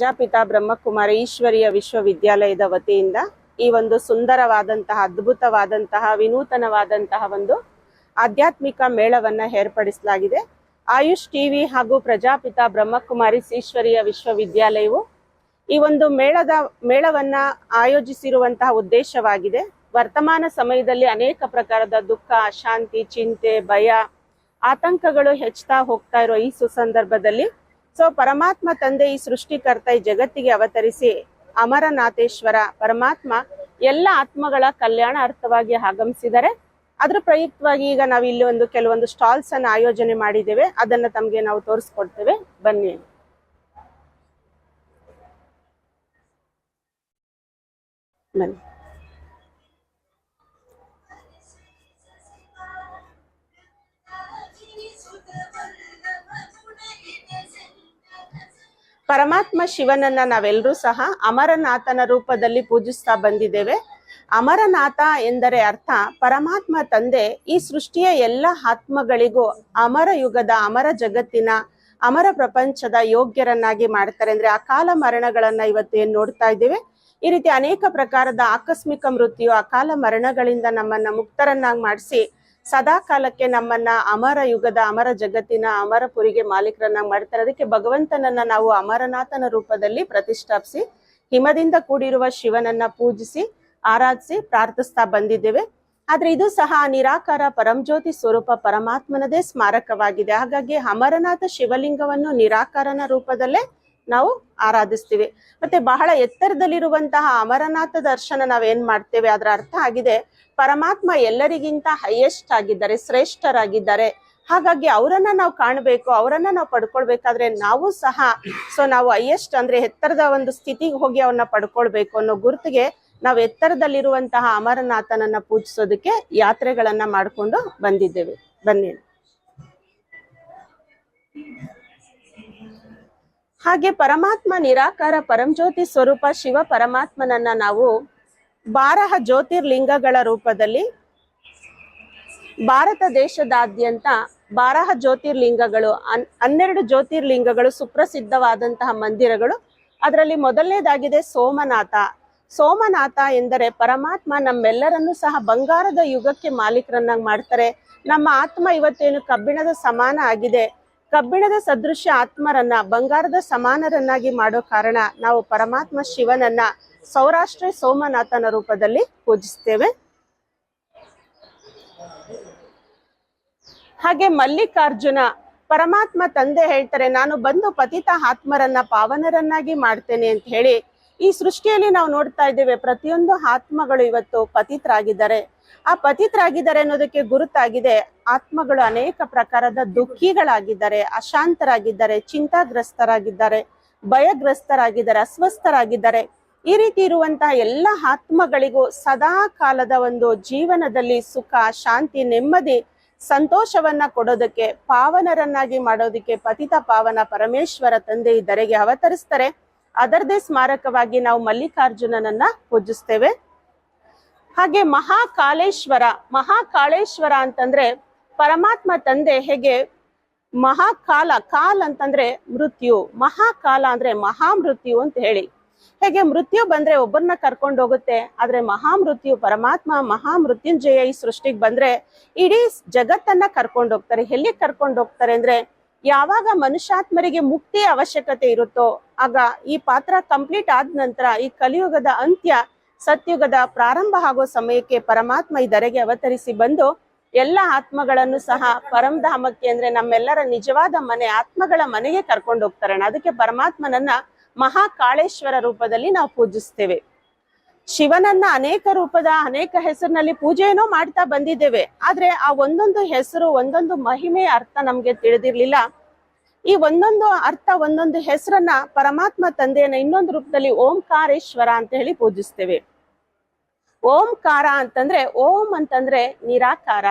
ಪ್ರಜಾಪಿತ ಬ್ರಹ್ಮಕುಮಾರಿ ಈಶ್ವರೀಯ ವಿಶ್ವವಿದ್ಯಾಲಯದ ವತಿಯಿಂದ ಈ ಒಂದು ಸುಂದರವಾದಂತಹ, ಅದ್ಭುತವಾದಂತಹ, ವಿನೂತನವಾದಂತಹ ಒಂದು ಆಧ್ಯಾತ್ಮಿಕ ಮೇಳವನ್ನ ಏರ್ಪಡಿಸಲಾಗಿದೆ. ಆಯುಷ್ ಟಿವಿ ಹಾಗೂ ಪ್ರಜಾಪಿತ ಬ್ರಹ್ಮಕುಮಾರಿ ಈಶ್ವರೀಯ ವಿಶ್ವವಿದ್ಯಾಲಯವು ಈ ಒಂದು ಮೇಳದ, ಮೇಳವನ್ನ ಆಯೋಜಿಸಿರುವಂತಹ ಉದ್ದೇಶವಾಗಿದೆ. ವರ್ತಮಾನ ಸಮಯದಲ್ಲಿ ಅನೇಕ ಪ್ರಕಾರದ ದುಃಖ, ಅಶಾಂತಿ, ಚಿಂತೆ, ಭಯ, ಆತಂಕಗಳು ಹೆಚ್ಚುತ್ತಾ ಹೋಗ್ತಾ ಇರೋ ಈ ಸುಸಂದರ್ಭದಲ್ಲಿ ಸೊ ಪರಮಾತ್ಮ ತಂದೆ ಈ ಸೃಷ್ಟಿಕರ್ತ ಈ ಜಗತ್ತಿಗೆ ಅವತರಿಸಿ ಅಮರನಾಥೇಶ್ವರ ಪರಮಾತ್ಮ ಎಲ್ಲ ಆತ್ಮಗಳ ಕಲ್ಯಾಣ ಅರ್ಥವಾಗಿ ಆಗಮಿಸಿದರೆ ಅದ್ರ ಪ್ರಯುಕ್ತವಾಗಿ ಈಗ ನಾವು ಇಲ್ಲಿ ಒಂದು ಕೆಲವೊಂದು ಸ್ಟಾಲ್ಸ್ ಅನ್ನು ಆಯೋಜನೆ ಮಾಡಿದ್ದೇವೆ. ಅದನ್ನ ತಮಗೆ ನಾವು ತೋರಿಸ್ಕೊಡ್ತೇವೆ. ಬನ್ನಿ. ಬನ್ನಿ. ಪರಮಾತ್ಮ ಶಿವನನ್ನ ನಾವೆಲ್ಲರೂ ಸಹ ಅಮರನಾಥನ ರೂಪದಲ್ಲಿ ಪೂಜಿಸ್ತಾ ಬಂದಿದ್ದೇವೆ. ಅಮರನಾಥ ಎಂದರೆ ಅರ್ಥ ಪರಮಾತ್ಮ ತಂದೆ ಈ ಸೃಷ್ಟಿಯ ಎಲ್ಲ ಆತ್ಮಗಳಿಗೂ ಅಮರ ಯುಗದ ಅಮರ ಜಗತ್ತಿನ ಅಮರ ಪ್ರಪಂಚದ ಯೋಗ್ಯರನ್ನಾಗಿ ಮಾಡ್ತಾರೆ. ಅಂದ್ರೆ ಅಕಾಲ ಮರಣಗಳನ್ನ ಇವತ್ತು ಏನ್ ನೋಡ್ತಾ ಇದ್ದೇವೆ? ಈ ರೀತಿ ಅನೇಕ ಪ್ರಕಾರದ ಆಕಸ್ಮಿಕ ಮೃತ್ಯು ಅಕಾಲ ಮರಣಗಳಿಂದ ನಮ್ಮನ್ನ ಮುಕ್ತರನ್ನಾಗಿ ಮಾಡಿಸಿ ಸದಾ ಕಾಲಕ್ಕೆ ನಮ್ಮನ್ನ ಅಮರ ಯುಗದ, ಅಮರ ಜಗತ್ತಿನ ಅಮರಪುರಿಗೆ ಮಾಲೀಕರನ್ನ ಮಾಡ್ತಾರೆ ಅದಕ್ಕೆ ಭಗವಂತನನ್ನ ನಾವು ಅಮರನಾಥನ ರೂಪದಲ್ಲಿ ಪ್ರತಿಷ್ಠಾಪಿಸಿ, ಹಿಮದಿಂದ ಕೂಡಿರುವ ಶಿವನನ್ನ ಪೂಜಿಸಿ, ಆರಾಧಿಸಿ, ಪ್ರಾರ್ಥಿಸ್ತಾ ಬಂದಿದ್ದೇವೆ. ಆದ್ರೆ ಇದು ಸಹ ನಿರಾಕಾರ ಪರಂಜ್ಯೋತಿ ಸ್ವರೂಪ ಪರಮಾತ್ಮನದೇ ಸ್ಮಾರಕವಾಗಿದೆ. ಹಾಗಾಗಿ ಅಮರನಾಥ ಶಿವಲಿಂಗವನ್ನು ನಿರಾಕಾರನ ರೂಪದಲ್ಲೇ ನಾವು ಆರಾಧಿಸ್ತೀವಿ. ಮತ್ತೆ ಬಹಳ ಎತ್ತರದಲ್ಲಿರುವಂತಹ ಅಮರನಾಥ ದರ್ಶನ ನಾವೇನ್ ಮಾಡ್ತೇವೆ? ಅದರ ಅರ್ಥ ಆಗಿದೆ. ಪರಮಾತ್ಮ ಎಲ್ಲರಿಗಿಂತ ಹೈಯೆಸ್ಟ್ ಆಗಿದ್ದಾರೆ, ಶ್ರೇಷ್ಠರಾಗಿದ್ದಾರೆ. ಹಾಗಾಗಿ ಅವರನ್ನ ನಾವು ಕಾಣಬೇಕು, ಅವರನ್ನ ನಾವು ಪಡ್ಕೊಳ್ಬೇಕಾದ್ರೆ ನಾವು ಸಹ ಸೊ ನಾವು ಹೈಯೆಸ್ಟ್ ಅಂದ್ರೆ ಎತ್ತರದ ಒಂದು ಸ್ಥಿತಿಗೆ ಹೋಗಿ ಅವನ್ನ ಪಡ್ಕೊಳ್ಬೇಕು ಅನ್ನೋ ಗುರುತಿಗೆ ನಾವು ಎತ್ತರದಲ್ಲಿರುವಂತಹ ಅಮರನಾಥನನ್ನ ಪೂಜಿಸೋದಕ್ಕೆ ಯಾತ್ರೆಗಳನ್ನ ಮಾಡ್ಕೊಂಡು ಬಂದಿದ್ದೇವೆ. ಬನ್ನಿ. ಹಾಗೆ ಪರಮಾತ್ಮ ನಿರಾಕಾರ ಪರಂಜ್ಯೋತಿ ಸ್ವರೂಪ ಶಿವ ಪರಮಾತ್ಮನನ್ನ ನಾವು ಬಾರಹ ಜ್ಯೋತಿರ್ಲಿಂಗಗಳ ರೂಪದಲ್ಲಿ ಭಾರತ ದೇಶದಾದ್ಯಂತ ಬಾರಹ ಜ್ಯೋತಿರ್ಲಿಂಗಗಳು, ಹನ್- ಹನ್ನೆರಡು ಜ್ಯೋತಿರ್ಲಿಂಗಗಳು ಸುಪ್ರಸಿದ್ಧವಾದಂತಹ ಮಂದಿರಗಳು. ಅದರಲ್ಲಿ ಮೊದಲನೇದಾಗಿದೆ ಸೋಮನಾಥ. ಸೋಮನಾಥ ಎಂದರೆ ಪರಮಾತ್ಮ ನಮ್ಮೆಲ್ಲರನ್ನೂ ಸಹ ಬಂಗಾರದ ಯುಗಕ್ಕೆ ಮಾಲೀಕರನ್ನಾಗಿ ಮಾಡ್ತಾರೆ. ನಮ್ಮ ಆತ್ಮ ಇವತ್ತೇನು ಕಬ್ಬಿಣದ ಸಮಾನ ಆಗಿದೆ. ಕಬ್ಬಿಣದ ಸದೃಶ್ಯ ಆತ್ಮರನ್ನ, ಬಂಗಾರದ ಸಮಾನರನ್ನಾಗಿ ಮಾಡೋ ಕಾರಣ ನಾವು ಪರಮಾತ್ಮ ಶಿವನನ್ನ ಸೌರಾಷ್ಟ್ರ ಸೋಮನಾಥನ ರೂಪದಲ್ಲಿ ಪೂಜಿಸ್ತೇವೆ. ಹಾಗೆ ಮಲ್ಲಿಕಾರ್ಜುನ, ಪರಮಾತ್ಮ ತಂದೆ ಹೇಳ್ತಾರೆ, ನಾನು ಬಂದು ಪತಿತ ಆತ್ಮರನ್ನ, ಪಾವನರನ್ನಾಗಿ ಮಾಡ್ತೇನೆ ಅಂತ ಹೇಳಿ ಈ ಸೃಷ್ಟಿಯಲ್ಲಿ ನಾವು ನೋಡ್ತಾ ಇದ್ದೇವೆ, ಪ್ರತಿಯೊಂದು ಆತ್ಮಗಳು ಇವತ್ತು ಪತಿತರಾಗಿದ್ದಾರೆ. ಆ ಪತಿತರಾಗಿದ್ದಾರೆ ಅನ್ನೋದಕ್ಕೆ ಗುರುತಾಗಿದೆ, ಆತ್ಮಗಳು ಅನೇಕ ಪ್ರಕಾರದ ದುಃಖಿಗಳಾಗಿದ್ದಾರೆ, ಅಶಾಂತರಾಗಿದ್ದಾರೆ, ಚಿಂತಾಗ್ರಸ್ತರಾಗಿದ್ದಾರೆ, ಭಯಗ್ರಸ್ತರಾಗಿದ್ದಾರೆ, ಅಸ್ವಸ್ಥರಾಗಿದ್ದಾರೆ. ಈ ರೀತಿ ಇರುವಂತಹ ಎಲ್ಲ ಆತ್ಮಗಳಿಗೂ ಸದಾ ಕಾಲದ ಒಂದು ಜೀವನದಲ್ಲಿ ಸುಖ, ಶಾಂತಿ, ನೆಮ್ಮದಿ, ಸಂತೋಷವನ್ನ ಕೊಡೋದಕ್ಕೆ, ಪಾವನರನ್ನಾಗಿ ಮಾಡೋದಕ್ಕೆ, ಪತಿತ ಪಾವನ ಪರಮೇಶ್ವರ ತಂದೆ ಈ ಧರೆಗೆ ಅವತರಿಸ್ತಾರೆ. ಅದರದೇ ಸ್ಮಾರಕವಾಗಿ ನಾವು ಮಲ್ಲಿಕಾರ್ಜುನನನ್ನ ಪೂಜಿಸ್ತೇವೆ. ಹಾಗೆ ಮಹಾಕಾಲೇಶ್ವರ ಮಹಾಕಾಳೇಶ್ವರ ಅಂತಂದ್ರೆ ಪರಮಾತ್ಮ ತಂದೆ ಹೇಗೆ ಮಹಾಕಾಲ, ಕಾಲ್ ಅಂತಂದ್ರೆ ಮೃತ್ಯು, ಮಹಾಕಾಲ ಅಂದ್ರೆ ಮಹಾಮೃತ್ಯು ಅಂತ ಹೇಳಿ. ಹೇಗೆ ಮೃತ್ಯು ಬಂದ್ರೆ ಒಬ್ಬರನ್ನ ಕರ್ಕೊಂಡು ಹೋಗುತ್ತೆ, ಆದ್ರೆ ಮಹಾಮೃತ್ಯು ಪರಮಾತ್ಮ, ಮಹಾಮೃತ್ಯುಂಜಯ ಈ ಸೃಷ್ಟಿಗೆ ಬಂದ್ರೆ ಇಡೀ ಜಗತ್ತನ್ನ ಕರ್ಕೊಂಡು ಹೋಗ್ತಾರೆ. ಎಲ್ಲಿ ಕರ್ಕೊಂಡು ಹೋಗ್ತಾರೆ ಅಂದ್ರೆ ಯಾವಾಗ ಮನುಷ್ಯಾತ್ಮರಿಗೆ ಮುಕ್ತಿಯ ಅವಶ್ಯಕತೆ ಇರುತ್ತೋ ಆಗ ಈ ಪಾತ್ರ ಕಂಪ್ಲೀಟ್ ಆದ ನಂತರ ಈ ಕಲಿಯುಗದ ಅಂತ್ಯ, ಸತ್ಯುಗದ ಪ್ರಾರಂಭ ಆಗೋ ಸಮಯಕ್ಕೆ ಪರಮಾತ್ಮ ಈ ಧರೆಗೆ ಅವತರಿಸಿ ಬಂದು ಎಲ್ಲ ಆತ್ಮಗಳನ್ನು ಸಹ ಪರಮಧಾಮಕ್ಕೆ ಅಂದ್ರೆ ನಮ್ಮೆಲ್ಲರ ನಿಜವಾದ ಮನೆ, ಆತ್ಮಗಳ ಮನೆಗೆ ಕರ್ಕೊಂಡು ಹೋಗ್ತಾರೆ ಅದಕ್ಕೆ ಪರಮಾತ್ಮನನ್ನ ಮಹಾಕಾಳೇಶ್ವರ ರೂಪದಲ್ಲಿ ನಾವು ಪೂಜಿಸ್ತೇವೆ. ಶಿವನನ್ನ ಅನೇಕ ರೂಪದ, ಅನೇಕ ಹೆಸರಿನಲ್ಲಿ ಪೂಜೆಯನ್ನು ಮಾಡ್ತಾ ಬಂದಿದ್ದೇವೆ. ಆದ್ರೆ ಆ ಒಂದೊಂದು ಹೆಸರು, ಒಂದೊಂದು ಮಹಿಮೆಯ ಅರ್ಥ ನಮ್ಗೆ ತಿಳಿದಿರ್ಲಿಲ್ಲ. ಈ ಒಂದೊಂದು ಅರ್ಥ, ಒಂದೊಂದು ಹೆಸರನ್ನ ಪರಮಾತ್ಮ ತಂದೆಯನ್ನ ಇನ್ನೊಂದು ರೂಪದಲ್ಲಿ ಓಂಕಾರೇಶ್ವರ ಅಂತ ಹೇಳಿ ಪೂಜಿಸ್ತೇವೆ. ಓಂಕಾರ ಅಂತಂದ್ರೆ, ಓಂ ಅಂತಂದ್ರೆ ನಿರಾಕಾರ.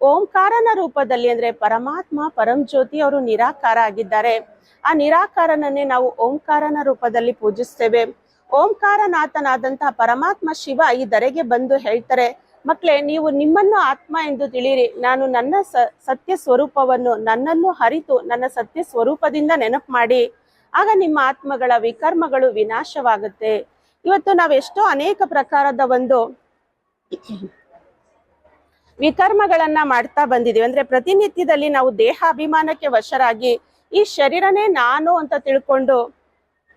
ಓಂಕಾರನ ರೂಪದಲ್ಲಿ ಅಂದ್ರೆ ಪರಮಾತ್ಮ ಪರಂಜ್ಯೋತಿ ಅವರು ನಿರಾಕಾರ ಆಗಿದ್ದಾರೆ. ಆ ನಿರಾಕಾರನನ್ನೇ ನಾವು ಓಂಕಾರನ ರೂಪದಲ್ಲಿ ಪೂಜಿಸ್ತೇವೆ. ಓಂಕಾರನಾಥನಾದಂತಹ ಪರಮಾತ್ಮ ಶಿವ ಈ ಧರೆಗೆ ಬಂದು ಹೇಳ್ತಾರೆ, ಮಕ್ಳೆ, ನೀವು ನಿಮ್ಮನ್ನು ಆತ್ಮ ಎಂದು ತಿಳಿಯಿರಿ. ನಾನು ನನ್ನ ಸತ್ಯ ಸ್ವರೂಪವನ್ನು, ನನ್ನನ್ನು ಹರಿತು ನನ್ನ ಸತ್ಯ ಸ್ವರೂಪದಿಂದ ನೆನಪು ಮಾಡಿ. ಆಗ ನಿಮ್ಮ ಆತ್ಮಗಳ ವಿಕರ್ಮಗಳು ವಿನಾಶವಾಗುತ್ತೆ. ಇವತ್ತು ನಾವೆಷ್ಟೋ ಅನೇಕ ಪ್ರಕಾರದ ಒಂದು ವಿಕರ್ಮಗಳನ್ನ ಮಾಡ್ತಾ ಬಂದಿದ್ದೀವಿ. ಅಂದ್ರೆ ಪ್ರತಿನಿತ್ಯದಲ್ಲಿ ನಾವು ದೇಹ ಅಭಿಮಾನಕ್ಕೆ ವಶರಾಗಿ ಈ ಶರೀರನೇ ನಾನು ಅಂತ ತಿಳ್ಕೊಂಡು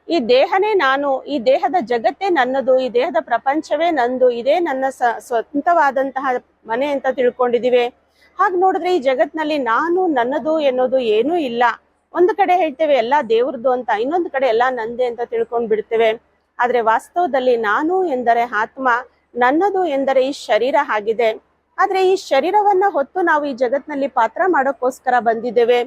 ಈ ದೇಹನೇ ನಾನು, ಈ ದೇಹದ ಜಗತ್ತೇ ನನ್ನದು, ಈ ದೇಹದ ಪ್ರಪಂಚವೇ ನಂದು, ಇದೇ ನನ್ನ ಸ್ವಂತವಾದಂತಹ ಮನೆ ಅಂತ ತಿಳ್ಕೊಂಡಿದೀವಿ ಹಾಗೆ ನೋಡಿದ್ರೆ ಈ ಜಗತ್ನಲ್ಲಿ ನಾನು ನನ್ನದು ಎನ್ನೋದು ಏನೂ ಇಲ್ಲ. ಒಂದು ಕಡೆ ಹೇಳ್ತೇವೆ ಎಲ್ಲ ದೇವ್ರದ್ದು ಅಂತ, ಇನ್ನೊಂದು ಕಡೆ ಎಲ್ಲ ನಂದೆ ಅಂತ ತಿಳ್ಕೊಂಡ್ ಬಿಡ್ತೇವೆ. ಆದ್ರೆ ವಾಸ್ತವದಲ್ಲಿ ನಾನು ಎಂದರೆ ಆತ್ಮ, ನನ್ನದು ಎಂದರೆ ಈ ಶರೀರ ಆಗಿದೆ. ಆದ್ರೆ ಈ ಶರೀರವನ್ನ ಹೊತ್ತು ನಾವು ಈ ಜಗತ್ನಲ್ಲಿ ಪಾತ್ರ ಮಾಡೋಕ್ಕೋಸ್ಕರ ಬಂದಿದ್ದೇವೆ.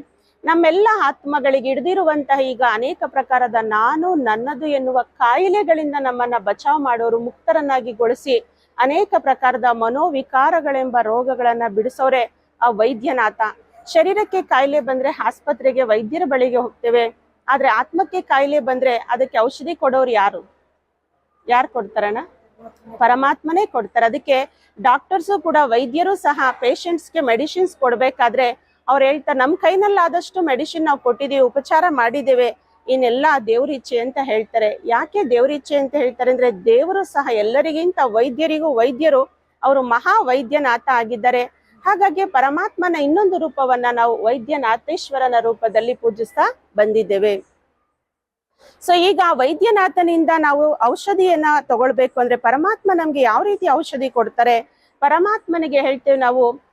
ನಮ್ಮೆಲ್ಲ ಆತ್ಮಗಳಿಗೆ ಹಿಡಿದಿರುವಂತಹ ಈಗ ಅನೇಕ ಪ್ರಕಾರದ ನಾನು ನನ್ನದು ಎನ್ನುವ ಕಾಯಿಲೆಗಳಿಂದ ನಮ್ಮನ್ನ ಬಚಾವ್ ಮಾಡೋರು ಮುಕ್ತರನ್ನಾಗಿಗೊಳಿಸಿ ಅನೇಕ ಪ್ರಕಾರದ ಮನೋವಿಕಾರಗಳೆಂಬ ರೋಗಗಳನ್ನ ಬಿಡಿಸೋರೆ ಆ ವೈದ್ಯನಾಥ. ಶರೀರಕ್ಕೆ ಕಾಯಿಲೆ ಬಂದ್ರೆ ಆಸ್ಪತ್ರೆಗೆ ವೈದ್ಯರ ಬಳಿಗೆ ಹೋಗ್ತೇವೆ. ಆದ್ರೆ ಆತ್ಮಕ್ಕೆ ಕಾಯಿಲೆ ಬಂದ್ರೆ ಅದಕ್ಕೆ ಔಷಧಿ ಕೊಡೋರು ಯಾರು? ಯಾರು ಕೊಡ್ತಾರಣ್ಣ? ಪರಮಾತ್ಮನೇ ಕೊಡ್ತಾರೆ. ಅದಕ್ಕೆ ಡಾಕ್ಟರ್ಸು ಕೂಡ ವೈದ್ಯರು ಸಹ ಪೇಷಂಟ್ಸ್ಗೆ ಮೆಡಿಸಿನ್ಸ್ ಕೊಡ್ಬೇಕಾದ್ರೆ ಅವ್ರು ಹೇಳ್ತಾರೆ ನಮ್ಮ ಕೈನಲ್ಲಾದಷ್ಟು ಮೆಡಿಸಿನ್ ನಾವು ಕೊಟ್ಟಿದ್ದೀವಿ ಉಪಚಾರ ಮಾಡಿದ್ದೇವೆ, ಇನ್ನೆಲ್ಲ ದೇವ್ರ ಇಚ್ಛೆ ಅಂತ ಹೇಳ್ತಾರೆ. ಯಾಕೆ ದೇವ್ರ ಇಚ್ಛೆ ಅಂತ ಹೇಳ್ತಾರೆ ಅಂದ್ರೆ, ದೇವರು ಸಹ ಎಲ್ಲರಿಗಿಂತ ವೈದ್ಯರಿಗೂ ವೈದ್ಯರು, ಅವರು ಮಹಾ ವೈದ್ಯನಾಥ ಆಗಿದ್ದಾರೆ. ಹಾಗಾಗಿ ಪರಮಾತ್ಮನ ಇನ್ನೊಂದು ರೂಪವನ್ನ ನಾವು ವೈದ್ಯನಾಥೇಶ್ವರನ ರೂಪದಲ್ಲಿ ಪೂಜಿಸ್ತಾ ಬಂದಿದ್ದೇವೆ. ಸೊ ಈಗ ವೈದ್ಯನಾಥನಿಂದ ನಾವು ಔಷಧಿಯನ್ನ ತಗೊಳ್ಬೇಕು ಅಂದ್ರೆ, ಪರಮಾತ್ಮ ನಮ್ಗೆ ಯಾವ ರೀತಿ ಔಷಧಿ ಕೊಡ್ತಾರೆ? ಪರಮಾತ್ಮನಿಗೆ ಹೇಳ್ತೇವೆ ನಾವು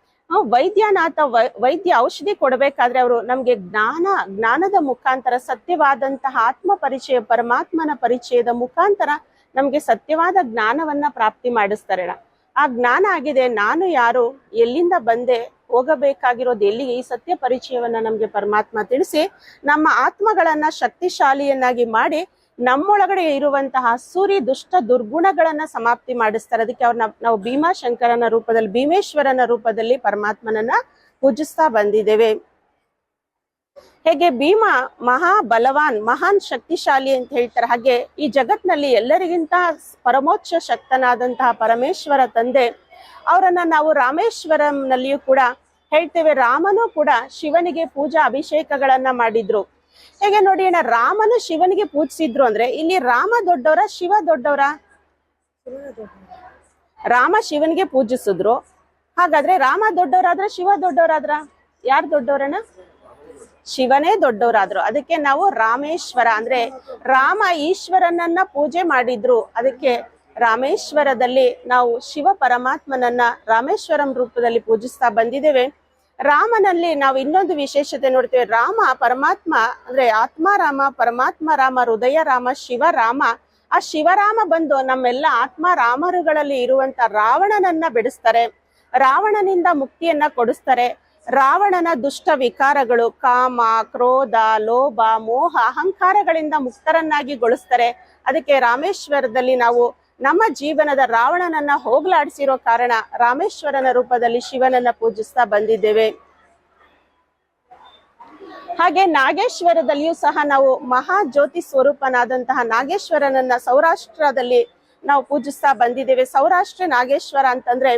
ವೈದ್ಯನಾಥ ವೈದ್ಯ ಔಷಧಿ ಕೊಡಬೇಕಾದ್ರೆ ಅವರು ನಮ್ಗೆ ಜ್ಞಾನ, ಜ್ಞಾನದ ಮುಖಾಂತರ, ಸತ್ಯವಾದಂತಹ ಆತ್ಮ ಪರಿಚಯ, ಪರಮಾತ್ಮನ ಪರಿಚಯದ ಮುಖಾಂತರ ನಮ್ಗೆ ಸತ್ಯವಾದ ಜ್ಞಾನವನ್ನ ಪ್ರಾಪ್ತಿ ಮಾಡಿಸ್ತಾರೆ ಆ ಜ್ಞಾನ ಆಗಿದೆ, ನಾನು ಯಾರು, ಎಲ್ಲಿಂದ ಬಂದೆ, ಹೋಗಬೇಕಾಗಿರೋದು ಎಲ್ಲಿಗೆ, ಈ ಸತ್ಯ ಪರಿಚಯವನ್ನ ನಮ್ಗೆ ಪರಮಾತ್ಮ ತಿಳಿಸಿ, ನಮ್ಮ ಆತ್ಮಗಳನ್ನ ಶಕ್ತಿಶಾಲಿಯನ್ನಾಗಿ ಮಾಡಿ ನಮ್ಮೊಳಗಡೆ ಇರುವಂತಹ ಸೂರಿ ದುಷ್ಟ ದುರ್ಗುಣಗಳನ್ನ ಸಮಾಪ್ತಿ ಮಾಡಿಸ್ತಾರೆ. ಅದಕ್ಕೆ ಅವ್ರನ್ನ ನಾವು ಭೀಮಾಶಂಕರನ ರೂಪದಲ್ಲಿ, ಭೀಮೇಶ್ವರನ ರೂಪದಲ್ಲಿ ಪರಮಾತ್ಮನನ್ನ ಪೂಜಿಸ್ತಾ ಬಂದಿದ್ದೇವೆ. ಹೇಗೆ ಭೀಮ ಮಹಾ ಬಲವಾನ್ ಮಹಾನ್ ಶಕ್ತಿಶಾಲಿ ಅಂತ ಹೇಳ್ತಾರೆ. ಹಾಗೆ ಈ ಜಗತ್ನಲ್ಲಿ ಎಲ್ಲರಿಗಿಂತ ಪರಮೋಚ್ಚ ಶಕ್ತನಾದಂತಹ ಪರಮೇಶ್ವರ ತಂದೆ, ಅವರನ್ನ ನಾವು ರಾಮೇಶ್ವರಂನಲ್ಲಿಯೂ ಕೂಡ ಹೇಳ್ತೇವೆ. ರಾಮನು ಕೂಡ ಶಿವನಿಗೆ ಪೂಜಾ ಅಭಿಷೇಕಗಳನ್ನ ಮಾಡಿದ್ರು. ಹೇಗೆ ನೋಡಿ ಅಣ್ಣ, ರಾಮನು ಶಿವನಿಗೆ ಪೂಜಿಸಿದ್ರು ಅಂದ್ರೆ ಇಲ್ಲಿ ರಾಮ ದೊಡ್ಡವರ, ಶಿವ ದೊಡ್ಡವರ? ರಾಮ ಶಿವನಿಗೆ ಪೂಜಿಸಿದ್ರು. ಹಾಗಾದ್ರೆ ರಾಮ ದೊಡ್ಡವರಾದ್ರ, ಶಿವ ದೊಡ್ಡವರಾದ್ರ? ಯಾರು ದೊಡ್ಡವರಣ್ಣ? ಶಿವನೇ ದೊಡ್ಡವರಾದ್ರು. ಅದಕ್ಕೆ ನಾವು ರಾಮೇಶ್ವರ ಅಂದ್ರೆ ರಾಮ ಈಶ್ವರನನ್ನ ಪೂಜೆ ಮಾಡಿದ್ರು. ಅದಕ್ಕೆ ರಾಮೇಶ್ವರದಲ್ಲಿ ನಾವು ಶಿವ ಪರಮಾತ್ಮನನ್ನ ರಾಮೇಶ್ವರಂ ರೂಪದಲ್ಲಿ ಪೂಜಿಸ್ತಾ ಬಂದಿದ್ದೇವೆ. ರಾಮನಲ್ಲಿ ನಾವು ಇನ್ನೊಂದು ವಿಶೇಷತೆ ನೋಡ್ತೇವೆ. ರಾಮ ಪರಮಾತ್ಮ ಅಂದ್ರೆ ಆತ್ಮಾರಾಮ ಪರಮಾತ್ಮ ರಾಮ, ಹೃದಯ ರಾಮ ಶಿವರಾಮ ಆ ಶಿವರಾಮ ಬಂದು ನಮ್ಮೆಲ್ಲ ಆತ್ಮ ರಾಮರುಗಳಲ್ಲಿ ಇರುವಂತ ರಾವಣನನ್ನ ಬಿಡಿಸ್ತಾರೆ. ರಾವಣನಿಂದ ಮುಕ್ತಿಯನ್ನ ಕೊಡಿಸ್ತಾರೆ. ರಾವಣನ ದುಷ್ಟ ವಿಕಾರಗಳು ಕಾಮ, ಕ್ರೋಧ, ಲೋಭ, ಮೋಹ, ಅಹಂಕಾರಗಳಿಂದ ಮುಕ್ತರನ್ನಾಗಿ ಗೊಳಿಸ್ತಾರೆ. ಅದಕ್ಕೆ ರಾಮೇಶ್ವರದಲ್ಲಿ ನಾವು ನಮ್ಮ ಜೀವನದ ರಾವಣನನ್ನ ಹೋಗ್ಲಾಡಿಸಿರೋ ಕಾರಣ ರಾಮೇಶ್ವರನ ರೂಪದಲ್ಲಿ ಶಿವನನ್ನ ಪೂಜಿಸ್ತಾ ಬಂದಿದ್ದೇವೆ. ಹಾಗೆ ನಾಗೇಶ್ವರದಲ್ಲಿಯೂ ಸಹ ನಾವು ಮಹಾ ಜ್ಯೋತಿ ಸ್ವರೂಪನಾದಂತಹ ನಾಗೇಶ್ವರನನ್ನ ಸೌರಾಷ್ಟ್ರದಲ್ಲಿ ನಾವು ಪೂಜಿಸ್ತಾ ಬಂದಿದ್ದೇವೆ. ಸೌರಾಷ್ಟ್ರ ನಾಗೇಶ್ವರ ಅಂತಂದ್ರೆ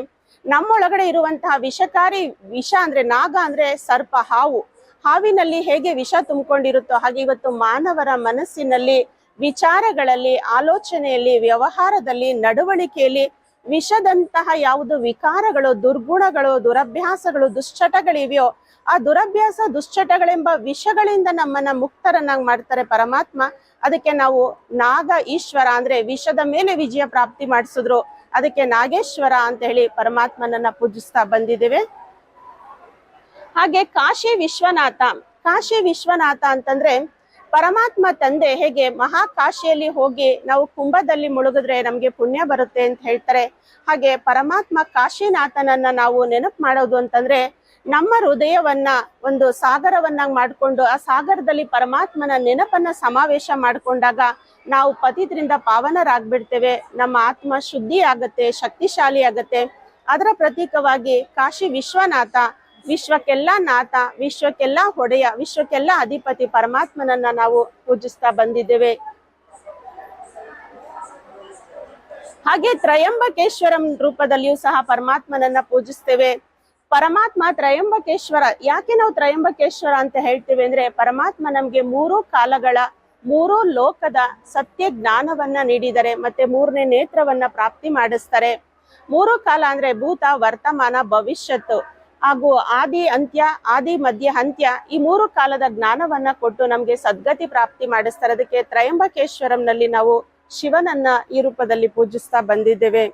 ನಮ್ಮೊಳಗಡೆ ಇರುವಂತಹ ವಿಷಕಾರಿ ವಿಷ ಅಂದ್ರೆ ನಾಗ ಅಂದ್ರೆ ಸರ್ಪ, ಹಾವು. ಹಾವಿನಲ್ಲಿ ಹೇಗೆ ವಿಷ ತುಂಬಿಕೊಂಡಿರುತ್ತೋ ಹಾಗೆ ಇವತ್ತು ಮಾನವರ ಮನಸ್ಸಿನಲ್ಲಿ ವಿಚಾರಗಳಲ್ಲಿ, ಆಲೋಚನೆಯಲ್ಲಿ, ವ್ಯವಹಾರದಲ್ಲಿ, ನಡವಳಿಕೆಯಲ್ಲಿ ವಿಷದಂತಹ ಯಾವುದು ವಿಕಾರಗಳು, ದುರ್ಗುಣಗಳು, ದುರಭ್ಯಾಸಗಳು, ದುಶ್ಚಟಗಳಿವೆಯೋ, ಆ ದುರಭ್ಯಾಸ, ದುಶ್ಚಟಗಳೆಂಬ ವಿಷಗಳಿಂದ ನಮ್ಮನ್ನ ಮುಕ್ತರನ್ನಾಗಿ ಮಾಡ್ತಾರೆ ಪರಮಾತ್ಮ. ಅದಕ್ಕೆ ನಾವು ನಾಗ ಈಶ್ವರ ಅಂದ್ರೆ ವಿಷದ ಮೇಲೆ ವಿಜಯ ಪ್ರಾಪ್ತಿ ಮಾಡಿಸಿದ್ರು. ಅದಕ್ಕೆ ನಾಗೇಶ್ವರ ಅಂತ ಹೇಳಿ ಪರಮಾತ್ಮನನ್ನ ಪೂಜಿಸ್ತಾ ಬಂದಿದ್ದೇವೆ. ಹಾಗೆ ಕಾಶಿ ವಿಶ್ವನಾಥ ಕಾಶಿ ವಿಶ್ವನಾಥ ಅಂತಂದ್ರೆ ಪರಮಾತ್ಮ ತಂದೆ ಹೇಗೆ ಮಹಾಕಾಶಿಯಲ್ಲಿ ಹೋಗಿ ನಾವು ಕುಂಭದಲ್ಲಿ ಮುಳುಗಿದ್ರೆ ನಮ್ಗೆ ಪುಣ್ಯ ಬರುತ್ತೆ ಅಂತ ಹೇಳ್ತಾರೆ. ಹಾಗೆ ಪರಮಾತ್ಮ ಕಾಶಿನಾಥನನ್ನ ನಾವು ನೆನಪು ಮಾಡೋದು ಅಂತಂದ್ರೆ ನಮ್ಮ ಹೃದಯವನ್ನ ಒಂದು ಸಾಗರವನ್ನಾಗಿ ಮಾಡಿಕೊಂಡು ಆ ಸಾಗರದಲ್ಲಿ ಪರಮಾತ್ಮನ ನೆನಪನ್ನ ಸಮಾವೇಶ ಮಾಡಿಕೊಂಡಾಗ ನಾವು ಪತಿದ್ರಿಂದ ಪಾವನರಾಗ್ಬಿಡ್ತೇವೆ. ನಮ್ಮ ಆತ್ಮ ಶುದ್ಧಿ ಆಗತ್ತೆ ಶಕ್ತಿಶಾಲಿ ಆಗತ್ತೆ ಅದರ ಪ್ರತೀಕವಾಗಿ ಕಾಶಿ ವಿಶ್ವನಾಥ ವಿಶ್ವಕ್ಕೆಲ್ಲ ನಾಥ, ವಿಶ್ವಕ್ಕೆಲ್ಲ ಹೊಡೆಯ ವಿಶ್ವಕ್ಕೆಲ್ಲ ಅಧಿಪತಿ ಪರಮಾತ್ಮನನ್ನ ನಾವು ಪೂಜಿಸ್ತಾ ಬಂದಿದ್ದೇವೆ. ಹಾಗೆ ತ್ರಯಂಬಕೇಶ್ವರಂ ರೂಪದಲ್ಲಿಯೂ ಸಹ ಪರಮಾತ್ಮನನ್ನ ಪೂಜಿಸ್ತೇವೆ. ಪರಮಾತ್ಮ ತ್ರಯಂಬಕೇಶ್ವರ, ಯಾಕೆ ನಾವು ತ್ರಯಂಬಕೇಶ್ವರ ಅಂತ ಹೇಳ್ತೇವೆ ಅಂದ್ರೆ ಪರಮಾತ್ಮ ನಮ್ಗೆ ಮೂರು ಕಾಲಗಳ, ಮೂರು ಲೋಕದ ಸತ್ಯ ಜ್ಞಾನವನ್ನ ನೀಡಿದರೆ ಮತ್ತೆ ಮೂರನೇ ನೇತ್ರವನ್ನ ಪ್ರಾಪ್ತಿ ಮಾಡಿಸ್ತಾರೆ. ಮೂರು ಕಾಲ ಅಂದ್ರೆ ಭೂತ, ವರ್ತಮಾನ, ಭವಿಷ್ಯತ್ತು. ಹಾಗೂ ಆದಿ ಅಂತ್ಯ, ಆದಿ ಮಧ್ಯ ಅಂತ್ಯ ಈ ಮೂರು ಕಾಲದ ಜ್ಞಾನವನ್ನ ಕೊಟ್ಟು ನಮ್ಗೆ ಸದ್ಗತಿ ಪ್ರಾಪ್ತಿ ಮಾಡಿಸ್ತಾರೆ ಅದಕ್ಕೆ ತ್ರಯಂಬಕೇಶ್ವರಂನಲ್ಲಿ ನಾವು ಶಿವನನ್ನ ಈ ರೂಪದಲ್ಲಿ ಪೂಜಿಸ್ತಾ ಬಂದಿದ್ದೇವೆ.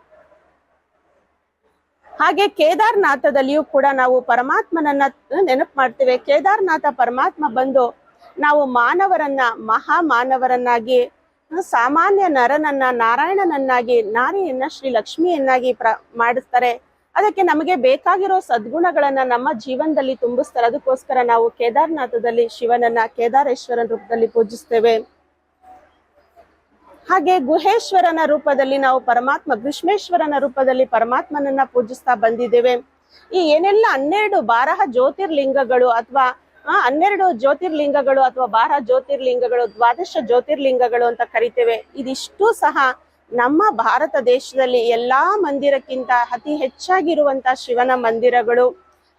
ಹಾಗೆ ಕೇದಾರ್ನಾಥದಲ್ಲಿಯೂ ಕೂಡ ನಾವು ಪರಮಾತ್ಮನನ್ನ ನೆನಪು ಮಾಡ್ತೇವೆ. ಕೇದಾರ್ನಾಥ ಪರಮಾತ್ಮ ಬಂದು ನಾವು ಮಾನವರನ್ನ ಮಹಾ ಮಾನವರನ್ನಾಗಿ ಸಾಮಾನ್ಯ ನರನನ್ನ, ನಾರಾಯಣನನ್ನಾಗಿ, ನಾರಿಯನ್ನ, ಶ್ರೀ ಲಕ್ಷ್ಮಿಯನ್ನಾಗಿ ಪ್ರ ಮಾಡಿಸ್ತಾರೆ. ಅದಕ್ಕೆ ನಮಗೆ ಬೇಕಾಗಿರೋ ಸದ್ಗುಣಗಳನ್ನ ನಮ್ಮ ಜೀವನದಲ್ಲಿ ತುಂಬಿಸ್ತಾರೆ. ಅದಕ್ಕೋಸ್ಕರ ನಾವು ಕೇದಾರ್ನಾಥದಲ್ಲಿ ಶಿವನನ್ನ ಕೇದಾರೇಶ್ವರನ ರೂಪದಲ್ಲಿ ಪೂಜಿಸ್ತೇವೆ. ಹಾಗೆ ಗುಹೇಶ್ವರನ ರೂಪದಲ್ಲಿ ನಾವು ಪರಮಾತ್ಮ ಗ್ರೀಷ್ಮೇಶ್ವರನ ರೂಪದಲ್ಲಿ ಪರಮಾತ್ಮನನ್ನ ಪೂಜಿಸ್ತಾ ಬಂದಿದ್ದೇವೆ. ಈ ಏನೆಲ್ಲ ಹನ್ನೆರಡು ಬಾರಹ ಜ್ಯೋತಿರ್ಲಿಂಗಗಳು ಅಥವಾ ಹನ್ನೆರಡು ಜ್ಯೋತಿರ್ಲಿಂಗಗಳು ಅಥವಾ ಬಾರಹ ಜ್ಯೋತಿರ್ಲಿಂಗಗಳು, ದ್ವಾದಶ ಜ್ಯೋತಿರ್ಲಿಂಗಗಳು ಅಂತ ಕರಿತೇವೆ. ಇದಿಷ್ಟು ಸಹ ನಮ್ಮ ಭಾರತ ದೇಶದಲ್ಲಿ ಎಲ್ಲಾ ಮಂದಿರಕ್ಕಿಂತ ಅತಿ ಹೆಚ್ಚಾಗಿರುವಂತಹ ಶಿವನ ಮಂದಿರಗಳು.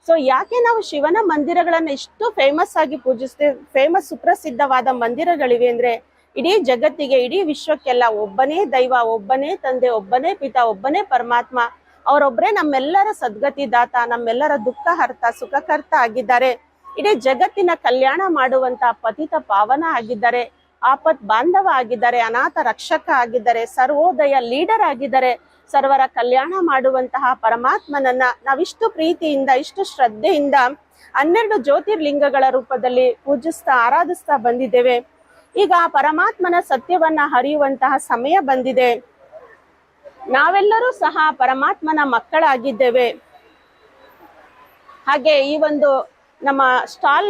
ಸೊ ಯಾಕೆ ನಾವು ಶಿವನ ಮಂದಿರಗಳನ್ನ ಇಷ್ಟು ಫೇಮಸ್ ಆಗಿ ಪೂಜಿಸ್ತೇವೆ? ಫೇಮಸ್ ಸುಪ್ರಸಿದ್ಧವಾದ ಮಂದಿರಗಳಿವೆ ಅಂದ್ರೆ ಇಡೀ ಜಗತ್ತಿಗೆ, ಇಡೀ ವಿಶ್ವಕ್ಕೆಲ್ಲ ಒಬ್ಬನೇ ದೈವ, ಒಬ್ಬನೇ ತಂದೆ, ಒಬ್ಬನೇ ಪಿತ, ಒಬ್ಬನೇ ಪರಮಾತ್ಮ ಅವರೊಬ್ಬರೇ ನಮ್ಮೆಲ್ಲರ ಸದ್ಗತಿ ದಾತ, ನಮ್ಮೆಲ್ಲರ ದುಃಖ ಹರ್ತ ಸುಖಕರ್ತ ಆಗಿದ್ದಾರೆ. ಇಡೀ ಜಗತ್ತಿನ ಕಲ್ಯಾಣ ಮಾಡುವಂತ ಪತಿತ ಪಾವನ ಆಗಿದ್ದಾರೆ. ಆಪತ್ ಬಾಂಧವ ಆಗಿದ್ದಾರೆ ಅನಾಥ ರಕ್ಷಕ ಆಗಿದ್ದಾರೆ, ಸರ್ವೋದಯ ಲೀಡರ್ ಆಗಿದ್ದಾರೆ, ಸರ್ವರ ಕಲ್ಯಾಣ ಮಾಡುವಂತಹ ಪರಮಾತ್ಮನನ್ನ ನಾವಿಷ್ಟು ಪ್ರೀತಿಯಿಂದ, ಇಷ್ಟು ಶ್ರದ್ಧೆಯಿಂದ ಹನ್ನೆರಡು ಜ್ಯೋತಿರ್ಲಿಂಗಗಳ ರೂಪದಲ್ಲಿ ಪೂಜಿಸ್ತಾ, ಆರಾಧಿಸ್ತಾ ಬಂದಿದ್ದೇವೆ. ಈಗ ಪರಮಾತ್ಮನ ಸತ್ಯವನ್ನ ಹರಿಯುವಂತಹ ಸಮಯ ಬಂದಿದೆ. ನಾವೆಲ್ಲರೂ ಸಹ ಪರಮಾತ್ಮನ ಮಕ್ಕಳಾಗಿದ್ದೇವೆ. ಹಾಗೆ ಈ ಒಂದು ನಮ್ಮ ಸ್ಟಾಲ್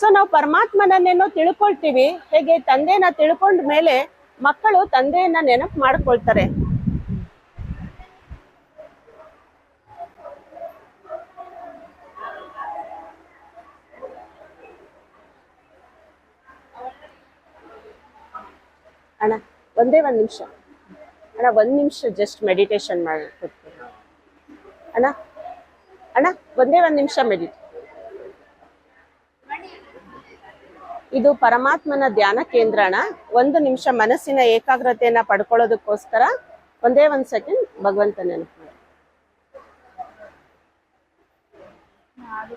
ಸೊ ನಾವು ಪರಮಾತ್ಮನನ್ನೇನೋ ತಿಳ್ಕೊಳ್ತೀವಿ. ಹೇಗೆ ತಂದೆನ ತಿಳ್ಕೊಂಡ ಮೇಲೆ ಮಕ್ಕಳು ತಂದೆಯನ್ನ ನೆನಪು ಮಾಡ್ಕೊಳ್ತಾರೆ. ಅಣ್ಣ, ಒಂದೇ ಒಂದ್ ನಿಮಿಷ. ಅಣ್ಣ, ಒಂದ್ ನಿಮಿಷ ಜಸ್ಟ್ ಮೆಡಿಟೇಷನ್ ಮಾಡಿ ಅಣ್ಣ ಅಣ್ಣ, ಒಂದೇ ಒಂದ್ ನಿಮಿಷ ಮೆಡಿಟ್ ಇದು ಪರಮಾತ್ಮನ ಧ್ಯಾನ ಕೇಂದ್ರಣ. ಒಂದು ನಿಮಿಷ ಮನಸ್ಸಿನ ಏಕಾಗ್ರತೆಯನ್ನ ಪಡ್ಕೊಳ್ಳೋದಕ್ಕೋಸ್ಕರ ಒಂದೇ ಒಂದ್ ಸೆಕೆಂಡ್ ಭಗವಂತ ನೆನಪು ಮಾಡಿ.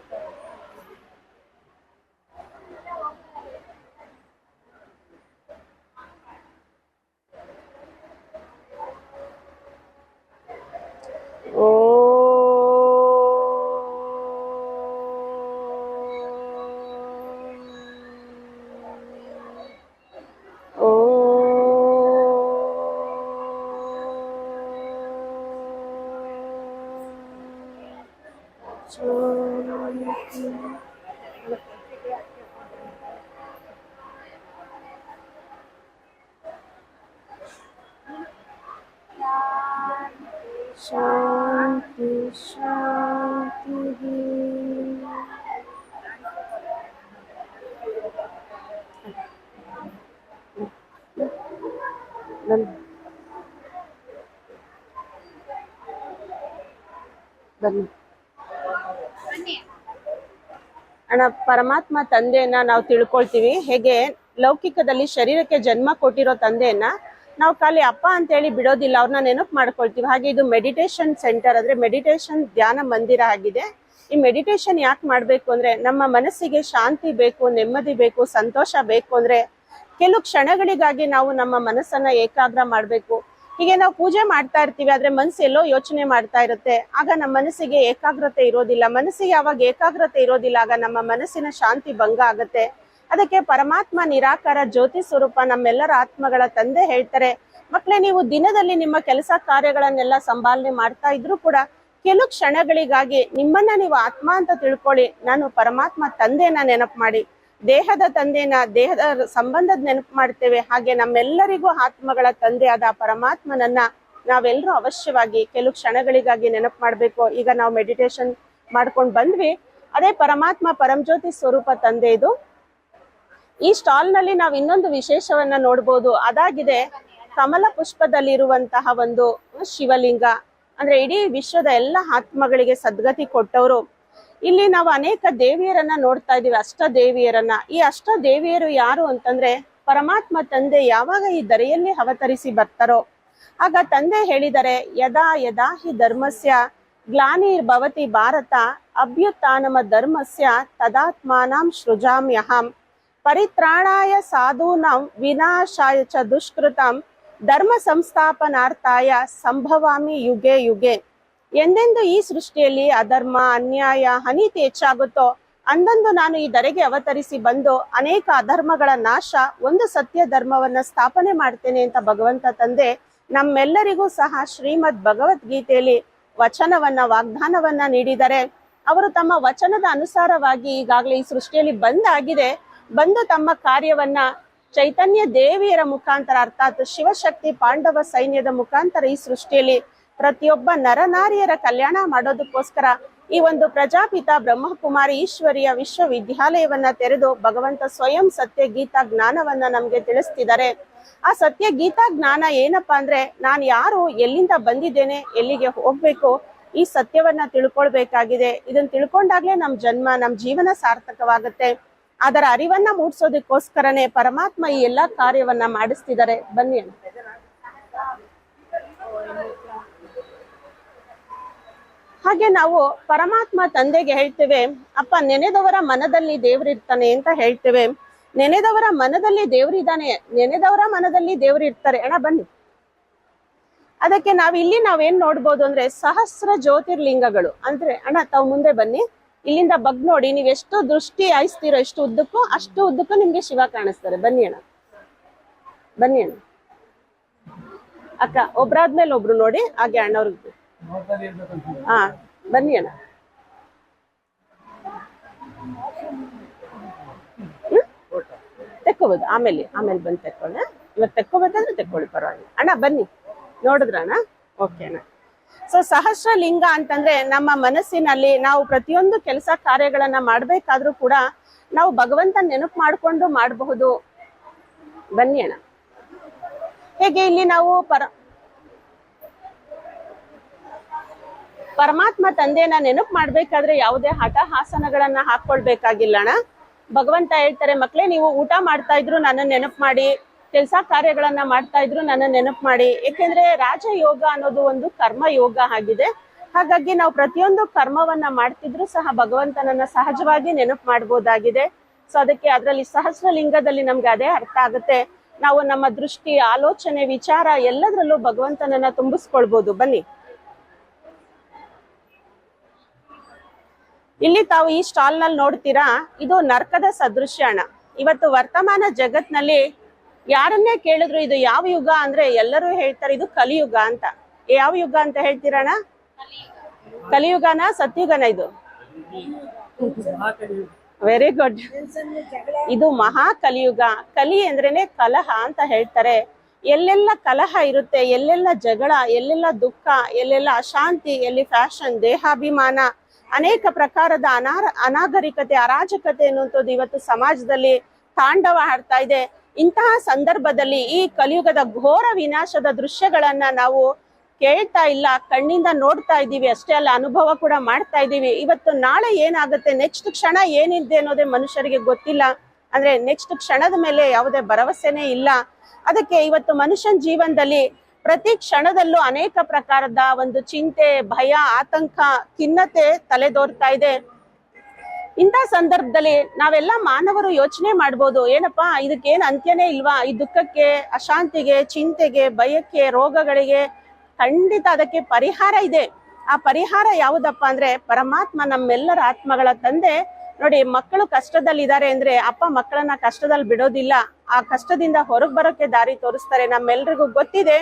ಶಾಂತಿ ಶಾಂತಿ ಅಣ್ಣ ಪರಮಾತ್ಮ ತಂದೆಯನ್ನ ನಾವು ತಿಳ್ಕೊಳ್ತೀವಿ. ಹೇಗೆ ಲೌಕಿಕದಲ್ಲಿ ಶರೀರಕ್ಕೆ ಜನ್ಮ ಕೊಟ್ಟಿರೋ ತಂದೆಯನ್ನ ನಾವು ಖಾಲಿ ಅಪ್ಪ ಅಂತೇಳಿ ಬಿಡೋದಿಲ್ಲ ಅವ್ರನ್ನ ನೆನಪು ಮಾಡ್ಕೊಳ್ತೀವಿ. ಹಾಗೆ ಇದು ಮೆಡಿಟೇಷನ್ ಸೆಂಟರ್ ಅಂದ್ರೆ ಮೆಡಿಟೇಷನ್ ಧ್ಯಾನ ಮಂದಿರ ಆಗಿದೆ. ಈ ಮೆಡಿಟೇಷನ್ ಯಾಕೆ ಮಾಡ್ಬೇಕು ಅಂದ್ರೆ ನಮ್ಮ ಮನಸ್ಸಿಗೆ ಶಾಂತಿ ಬೇಕು, ನೆಮ್ಮದಿ ಬೇಕು, ಸಂತೋಷ ಬೇಕು ಅಂದ್ರೆ ಕೆಲವು ಕ್ಷಣಗಳಿಗಾಗಿ ನಾವು ನಮ್ಮ ಮನಸ್ಸನ್ನ ಏಕಾಗ್ರ ಮಾಡ್ಬೇಕು. ಹೀಗೆ ನಾವು ಪೂಜೆ ಮಾಡ್ತಾ ಇರ್ತೀವಿ, ಆದ್ರೆ ಮನಸ್ಸು ಎಲ್ಲೋ ಯೋಚನೆ ಮಾಡ್ತಾ ಇರುತ್ತೆ. ಆಗ ನಮ್ಮ ಮನಸ್ಸಿಗೆ ಏಕಾಗ್ರತೆ ಇರೋದಿಲ್ಲ. ಮನಸ್ಸಿಗೆ ಯಾವಾಗ ಏಕಾಗ್ರತೆ ಇರೋದಿಲ್ಲ, ಆಗ ನಮ್ಮ ಮನಸ್ಸಿನ ಶಾಂತಿ ಭಂಗ ಆಗುತ್ತೆ. ಅದಕ್ಕೆ ಪರಮಾತ್ಮ ನಿರಾಕಾರ ಜ್ಯೋತಿ ಸ್ವರೂಪ ನಮ್ಮೆಲ್ಲರ ಆತ್ಮಗಳ ತಂದೆ ಹೇಳ್ತಾರೆ. ಮಕ್ಕಳೇ ನೀವು ದಿನದಲ್ಲಿ ನಿಮ್ಮ ಕೆಲಸ ಕಾರ್ಯಗಳನ್ನೆಲ್ಲ ಸಂಭಾಲನೆ ಮಾಡ್ತಾ ಇದ್ರು ಕೂಡ ಕೆಲವು ಕ್ಷಣಗಳಿಗಾಗಿ ನಿಮ್ಮನ್ನ ನೀವು ಆತ್ಮ ಅಂತ ತಿಳ್ಕೊಳ್ಳಿ. ನಾನು ಪರಮಾತ್ಮ ತಂದೆನ ನೆನಪು ಮಾಡಿ, ದೇಹದ ತಂದೆನ, ದೇಹದ ಸಂಬಂಧದ ನೆನಪು ಮಾಡ್ತೇವೆ. ಹಾಗೆ ನಮ್ಮೆಲ್ಲರಿಗೂ ಆತ್ಮಗಳ ತಂದೆ ಆದ ಪರಮಾತ್ಮನನ್ನ ನಾವೆಲ್ಲರೂ ಅವಶ್ಯವಾಗಿ ಕೆಲವು ಕ್ಷಣಗಳಿಗಾಗಿ ನೆನಪು ಮಾಡ್ಬೇಕು. ಈಗ ನಾವು ಮೆಡಿಟೇಷನ್ ಮಾಡ್ಕೊಂಡು ಬಂದ್ವಿ. ಅದೇ ಪರಮಾತ್ಮ ಪರಂಜ್ಯೋತಿ ಸ್ವರೂಪ ತಂದೆ ಇದು. ಈ ಸ್ಟಾಲ್ನಲ್ಲಿ ನಾವು ಇನ್ನೊಂದು ವಿಶೇಷವನ್ನ ನೋಡಬಹುದು ಅದಾಗಿದೆ ಕಮಲ ಪುಷ್ಪದಲ್ಲಿರುವಂತಹ ಒಂದು ಶಿವಲಿಂಗ. ಅಂದ್ರೆ ಇಡೀ ವಿಶ್ವದ ಎಲ್ಲ ಆತ್ಮಗಳಿಗೆ ಸದ್ಗತಿ ಕೊಟ್ಟವರು. ಇಲ್ಲಿ ನಾವು ಅನೇಕ ದೇವಿಯರನ್ನ ನೋಡ್ತಾ ಇದೀವಿ ಅಷ್ಟ ದೇವಿಯರನ್ನ. ಈ ಅಷ್ಟ ದೇವಿಯರು ಯಾರು ಅಂತಂದ್ರೆ ಪರಮಾತ್ಮ ತಂದೆ ಯಾವಾಗ ಈ ದರೆಯಲ್ಲಿ ಅವತರಿಸಿ ಬರ್ತಾರೋ. ಆಗ ತಂದೆ ಹೇಳಿದರೆ, ಯದಾ ಯದಾ ಹಿ ಧರ್ಮಸ್ಯ ಗ್ಲಾನಿರ್ಭವತಿ ಭಾರತ, ಅಭ್ಯುತ್ಥಾನಮ ಧರ್ಮಸ್ಯ ತದಾತ್ಮಾನಂ ಸೃಜಾಮ್ಯಹಂ. ಪರಿತ್ರಾಣಾಯ ಸಾಧೂನಾಂ ವಿನಾಶಾಯ ಚ ದುಷ್ಕೃತಂ ಧರ್ಮ ಸಂಸ್ಥಾಪನಾರ್ಥಾಯ ಸಂಭವಾಮಿ ಯುಗೆ ಯುಗೆ. ಎಂದೆಂದು ಈ ಸೃಷ್ಟಿಯಲ್ಲಿ ಅಧರ್ಮ, ಅನ್ಯಾಯ, ಅನೀತಿ ಹೆಚ್ಚಾಗುತ್ತೋ, ಅಂದಂದು ನಾನು ಈ ಧರೆಗೆ ಅವತರಿಸಿ ಬಂದು ಅನೇಕ ಅಧರ್ಮಗಳ ನಾಶ ಒಂದು ಸತ್ಯ ಧರ್ಮವನ್ನ ಸ್ಥಾಪನೆ ಮಾಡ್ತೇನೆ ಅಂತ ಭಗವಂತ ತಂದೆ ನಮ್ಮೆಲ್ಲರಿಗೂ ಸಹ ಶ್ರೀಮದ್ ಭಗವದ್ಗೀತೆಯಲ್ಲಿ ವಚನವನ್ನ, ವಾಗ್ದಾನವನ್ನ ನೀಡಿದರೆ, ಅವರು ತಮ್ಮ ವಚನದ ಅನುಸಾರವಾಗಿ ಈಗಾಗಲೇ ಈ ಸೃಷ್ಟಿಯಲ್ಲಿ ಬಂದಾಗಿದೆ. ಬಂದು ತಮ್ಮ ಕಾರ್ಯವನ್ನ ಚೈತನ್ಯ ದೇವಿಯರ ಮುಖಾಂತರ, ಅರ್ಥಾತ್ ಶಿವಶಕ್ತಿ ಪಾಂಡವ ಸೈನ್ಯದ ಮುಖಾಂತರ ಈ ಸೃಷ್ಟಿಯಲ್ಲಿ ಪ್ರತಿಯೊಬ್ಬ ನರನಾರಿಯರ ಕಲ್ಯಾಣ ಮಾಡೋದಕ್ಕೋಸ್ಕರ ಈ ಒಂದು ಪ್ರಜಾಪಿತ ಬ್ರಹ್ಮಕುಮಾರಿ ಈಶ್ವರಿಯ ವಿಶ್ವವಿದ್ಯಾಲಯವನ್ನ ತೆರೆದು ಭಗವಂತ ಸ್ವಯಂ ಸತ್ಯ ಗೀತಾ ಜ್ಞಾನವನ್ನ ನಮ್ಗೆ ತಿಳಿಸ್ತಿದ್ದಾರೆ. ಆ ಸತ್ಯ ಗೀತಾ ಜ್ಞಾನ ಏನಪ್ಪಾ ಅಂದ್ರೆ ನಾನು ಯಾರು, ಎಲ್ಲಿಂದ ಬಂದಿದ್ದೇನೆ, ಎಲ್ಲಿಗೆ ಹೋಗ್ಬೇಕು, ಈ ಸತ್ಯವನ್ನ ತಿಳ್ಕೊಳ್ಬೇಕಾಗಿದೆ. ಇದನ್ನ ತಿಳ್ಕೊಂಡಾಗ್ಲೇ ನಮ್ ಜನ್ಮ, ನಮ್ ಜೀವನ ಸಾರ್ಥಕವಾಗುತ್ತೆ. ಅದರ ಅರಿವನ್ನ ಮೂಡಿಸೋದಕ್ಕೋಸ್ಕರನೇ ಪರಮಾತ್ಮ ಈ ಎಲ್ಲಾ ಕಾರ್ಯವನ್ನ ಮಾಡಿಸ್ತಿದ್ದಾರೆ. ಬನ್ನಿ ಅಂತ ಹಾಗೆ ನಾವು ಪರಮಾತ್ಮ ತಂದೆಗೆ ಹೇಳ್ತೇವೆ, ಅಪ್ಪ, ನೆನೆದವರ ಮನದಲ್ಲಿ ದೇವ್ರಿರ್ತಾನೆ ಅಂತ ಹೇಳ್ತೇವೆ. ನೆನೆದವರ ಮನದಲ್ಲಿ ದೇವ್ರಿದ್ದಾನೆ ನೆನೆದವರ ಮನದಲ್ಲಿ ದೇವ್ರು ಇರ್ತಾರೆ. ಅಣ್ಣ, ಬನ್ನಿ. ಅದಕ್ಕೆ ನಾವಿಲ್ಲಿ ನಾವೇನ್ ನೋಡ್ಬೋದು ಅಂದ್ರೆ ಸಹಸ್ರ ಜ್ಯೋತಿರ್ಲಿಂಗಗಳು. ಅಂದ್ರೆ, ಅಣ್ಣ, ತಾವು ಮುಂದೆ ಬನ್ನಿ. ಇಲ್ಲಿಂದ ಬಗ್ ನೋಡಿ, ನೀವು ಎಷ್ಟು ದೃಷ್ಟಿ ಹಾಯಿಸ್ತೀರೋ, ಎಷ್ಟು ಉದ್ದಕ್ಕೂ ಅಷ್ಟು ಉದ್ದಕ್ಕೂ ನಿಮ್ಗೆ ಶಿವ ಕಾಣಿಸ್ತಾರೆ. ಬನ್ನಿ ಅಣ್ಣ. ಬನ್ನಿ ಅಣ್ಣ. ಅಕ್ಕ, ಒಬ್ರಾದ್ಮೇಲೆ ಒಬ್ರು ನೋಡಿ, ಹಾಗೆ ಅಣ್ಣವ್ರಿಗೆ ಹಾ, ಬನ್ನಿ ಅಣ್ಣ? ತೆಕ್ಕೋಬೋದು. ಆಮೇಲೆ ಆಮೇಲೆ ಬಂದು ತೆಕ್ಕೊಳ್ಳಿ ಇವತ್ತು ತೆಕ್ಕೋಬೇಕಂದ್ರೆ ತೆಕ್ಕೊಳ್ಳಿ, ಪರವಾಗಿಲ್ಲ. ಅಣ್ಣ, ಬನ್ನಿ. ನೋಡಿದ್ರಣ್ಣ ಓಕೆ ಅಣ್ಣ. ಸೊ ಸಹಸ್ರ ಲಿಂಗ ಅಂತಂದ್ರೆ ನಮ್ಮ ಮನಸ್ಸಿನಲ್ಲಿ ನಾವು ಪ್ರತಿಯೊಂದು ಕೆಲಸ ಕಾರ್ಯಗಳನ್ನ ಮಾಡ್ಬೇಕಾದ್ರೂ ಕೂಡ ನಾವು ಭಗವಂತ ನೆನಪು ಮಾಡ್ಕೊಂಡು ಮಾಡಬಹುದು. ಬನ್ನಿ ಅಣ್ಣ. ಹೇಗೆ ಇಲ್ಲಿ ನಾವು ಪರ, ಪರಮಾತ್ಮ ತಂದೆನ ನೆನಪು ಮಾಡ್ಬೇಕಾದ್ರೆ ಯಾವುದೇ ಹಠಹಾಸನಗಳನ್ನ ಹಾಕೊಳ್ಬೇಕಾಗಿಲ್ಲ ಅಣ್ಣ. ಭಗವಂತ ಹೇಳ್ತಾರೆ, ಮಕ್ಳೇ, ನೀವು ಊಟ ಮಾಡ್ತಾ ಇದ್ರು ನನ್ನ ನೆನಪು ಮಾಡಿ. ಕೆಲಸ ಕಾರ್ಯಗಳನ್ನ ಮಾಡ್ತಾ ಇದ್ರು ನನ್ನ ನೆನಪು ಮಾಡಿ. ಏಕೆಂದ್ರೆ ರಾಜಯೋಗ ಅನ್ನೋದು ಒಂದು ಕರ್ಮ ಯೋಗ ಆಗಿದೆ. ಹಾಗಾಗಿ ನಾವು ಪ್ರತಿಯೊಂದು ಕರ್ಮವನ್ನ ಮಾಡ್ತಿದ್ರು ಸಹ ಭಗವಂತನನ್ನ ಸಹಜವಾಗಿ ನೆನಪು ಮಾಡ್ಬೋದಾಗಿದೆ. ಸೊ ಅದಕ್ಕೆ ಅದರಲ್ಲಿ ಸಹಸ್ರಲಿಂಗದಲ್ಲಿ ನಮ್ಗೆ ಅದೇ ಅರ್ಥ ಆಗುತ್ತೆ. ನಾವು ನಮ್ಮ ದೃಷ್ಟಿ, ಆಲೋಚನೆ, ವಿಚಾರ ಎಲ್ಲದರಲ್ಲೂ ಭಗವಂತನನ್ನ ತುಂಬಿಸ್ಕೊಳ್ಬೋದು. ಬನ್ನಿ. ಇಲ್ಲಿ ತಾವು ಈ ಸ್ಟಾಲ್ನಲ್ಲಿ ನೋಡ್ತೀರಾ, ಇದು ನರ್ಕದ ಸದೃಶ್ಯ ಇವತ್ತು ವರ್ತಮಾನ ಜಗತ್ನಲ್ಲಿ ಯಾರನ್ನೇ ಕೇಳಿದ್ರು ಇದು ಯಾವ ಯುಗ ಅಂದ್ರೆ ಎಲ್ಲರೂ ಹೇಳ್ತಾರೆ ಇದು ಕಲಿಯುಗ ಅಂತ. ಯಾವ ಯುಗ ಅಂತ ಹೇಳ್ತೀರಣ್ಣ? ಕಲಿಯುಗನ ಸತ್ಯುಗನ ಇದು? ವೆರಿ ಗುಡ್ ಇದು ಮಹಾ ಕಲಿಯುಗ ಕಲಿ ಅಂದ್ರೇನೆ ಕಲಹ ಅಂತ ಹೇಳ್ತಾರೆ. ಎಲ್ಲೆಲ್ಲ ಕಲಹ ಇರುತ್ತೆ, ಎಲ್ಲೆಲ್ಲ ಜಗಳ, ಎಲ್ಲೆಲ್ಲ ದುಃಖ, ಎಲ್ಲೆಲ್ಲ ಅಶಾಂತಿ, ಎಲ್ಲಿ ಫ್ಯಾಷನ್, ದೇಹಾಭಿಮಾನ, ಅನೇಕ ಪ್ರಕಾರದ ಅನಾರ, ಅನಾಗರಿಕತೆ, ಅರಾಜಕತೆ ಅನ್ನುವಂಥದ್ದು ಇವತ್ತು ಸಮಾಜದಲ್ಲಿ ತಾಂಡವ ಆಡ್ತಾ ಇದೆ. ಇಂತಹ ಸಂದರ್ಭದಲ್ಲಿ ಈ ಕಲಿಯುಗದ ಘೋರ ವಿನಾಶದ ದೃಶ್ಯಗಳನ್ನ ನಾವು ಕೇಳ್ತಾ ಇಲ್ಲ, ಕಣ್ಣಿಂದ ನೋಡ್ತಾ ಇದ್ದೀವಿ ಅಷ್ಟೇ ಅಲ್ಲ, ಅನುಭವ ಕೂಡ ಮಾಡ್ತಾ ಇದ್ದೀವಿ. ಇವತ್ತು ನಾಳೆ ಏನಾಗುತ್ತೆ ನೆಕ್ಸ್ಟ್ ಕ್ಷಣ ಏನಿದೆ ಅನ್ನೋದೇ ಮನುಷ್ಯರಿಗೆ ಗೊತ್ತಿಲ್ಲ. ಅಂದ್ರೆ ನೆಕ್ಸ್ಟ್ ಕ್ಷಣದ ಮೇಲೆ ಯಾವುದೇ ಭರವಸೆನೇ ಇಲ್ಲ. ಅದಕ್ಕೆ ಇವತ್ತು ಮನುಷ್ಯನ ಜೀವನದಲ್ಲಿ ಪ್ರತಿ ಕ್ಷಣದಲ್ಲೂ ಅನೇಕ ಪ್ರಕಾರದ ಒಂದು ಚಿಂತೆ, ಭಯ, ಆತಂಕ, ಖಿನ್ನತೆ ತಲೆದೋರ್ತಾ ಇದೆ. ಇಂಥ ಸಂದರ್ಭದಲ್ಲಿ ನಾವೆಲ್ಲ ಮಾನವರು ಯೋಚನೆ ಮಾಡ್ಬೋದು, ಏನಪ್ಪಾ, ಇದಕ್ಕೇನು ಅಂತ್ಯನೇ ಇಲ್ವಾ? ಈ ದುಃಖಕ್ಕೆ, ಅಶಾಂತಿಗೆ, ಚಿಂತೆಗೆ, ಭಯಕ್ಕೆ, ರೋಗಗಳಿಗೆ ಖಂಡಿತ ಅದಕ್ಕೆ ಪರಿಹಾರ ಇದೆ. ಆ ಪರಿಹಾರ ಯಾವುದಪ್ಪ ಅಂದ್ರೆ, ಪರಮಾತ್ಮ ನಮ್ಮೆಲ್ಲರ ಆತ್ಮಗಳ ತಂದೆ. ನೋಡಿ, ಮಕ್ಕಳು ಕಷ್ಟದಲ್ಲಿದ್ದಾರೆ ಅಂದ್ರೆ ಅಪ್ಪ ಮಕ್ಕಳನ್ನ ಕಷ್ಟದಲ್ಲಿ ಬಿಡೋದಿಲ್ಲ. ಆ ಕಷ್ಟದಿಂದ ಹೊರಗ್ ಬರೋಕೆ ದಾರಿ ತೋರಿಸ್ತಾರೆ, ನಮ್ಮೆಲ್ರಿಗೂ ಗೊತ್ತಿದೆ.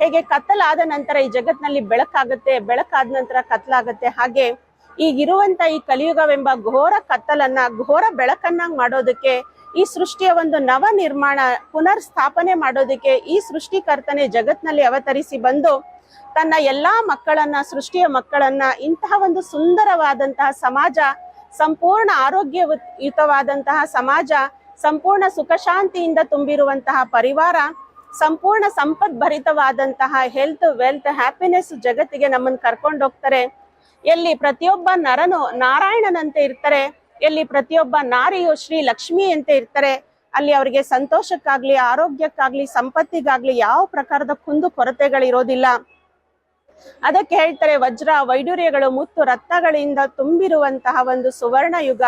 ಹೇಗೆ ಕತ್ತಲಾದ ನಂತರ ಈ ಜಗತ್ನಲ್ಲಿ ಬೆಳಕಾಗುತ್ತೆ, ಬೆಳಕಾದ ನಂತರ ಕತ್ಲಾಗತ್ತೆ. ಹಾಗೆ ಈಗಿರುವಂತ ಈ ಕಲಿಯುಗವೆಂಬ ಘೋರ ಕತ್ತಲನ್ನ, ಘೋರ ಬೆಳಕನ್ನ ಮಾಡೋದಕ್ಕೆ, ಈ ಸೃಷ್ಟಿಯ ಒಂದು ನವ ನಿರ್ಮಾಣ ಪುನರ್ ಸ್ಥಾಪನೆ ಮಾಡೋದಕ್ಕೆ ಈ ಸೃಷ್ಟಿಕರ್ತನೆ ಜಗತ್ನಲ್ಲಿ ಅವತರಿಸಿ ಬಂದು ತನ್ನ ಎಲ್ಲಾ ಮಕ್ಕಳನ್ನ, ಸೃಷ್ಟಿಯ ಮಕ್ಕಳನ್ನ, ಇಂತಹ ಒಂದು ಸುಂದರವಾದಂತಹ ಸಮಾಜ, ಸಂಪೂರ್ಣ ಆರೋಗ್ಯಯುತವಾದಂತಹ ಸಮಾಜ, ಸಂಪೂರ್ಣ ಸುಖಶಾಂತಿಯಿಂದ ತುಂಬಿರುವಂತಹ ಪರಿವಾರ, ಸಂಪೂರ್ಣ ಸಂಪದ್ಭರಿತವಾದಂತಹ ಹೆಲ್ತ್ ವೆಲ್ತ್ ಹ್ಯಾಪಿನೆಸ್ ಜಗತ್ತಿಗೆ ನಮ್ಮನ್ನ ಕರ್ಕೊಂಡು ಹೋಗ್ತಾರೆ ಎಲ್ಲಿ ಪ್ರತಿಯೊಬ್ಬ ನರನು ನಾರಾಯಣನಂತೆ ಇರ್ತಾರೆ, ಎಲ್ಲಿ ಪ್ರತಿಯೊಬ್ಬ ನಾರಿಯು ಶ್ರೀ ಲಕ್ಷ್ಮಿ ಅಂತ ಇರ್ತಾರೆ, ಅಲ್ಲಿ ಅವರಿಗೆ ಸಂತೋಷಕ್ಕಾಗ್ಲಿ, ಆರೋಗ್ಯಕ್ಕಾಗ್ಲಿ, ಸಂಪತ್ತಿಗಾಗ್ಲಿ ಯಾವ ಪ್ರಕಾರದ ಕುಂದು ಕೊರತೆಗಳಿರೋದಿಲ್ಲ. ಅದಕ್ಕೆ ಹೇಳ್ತಾರೆ, ವಜ್ರ ವೈಡೂರ್ಯಗಳು ಮುತ್ತು ರತ್ನಗಳಿಂದ ತುಂಬಿರುವಂತಹ ಒಂದು ಸುವರ್ಣ ಯುಗ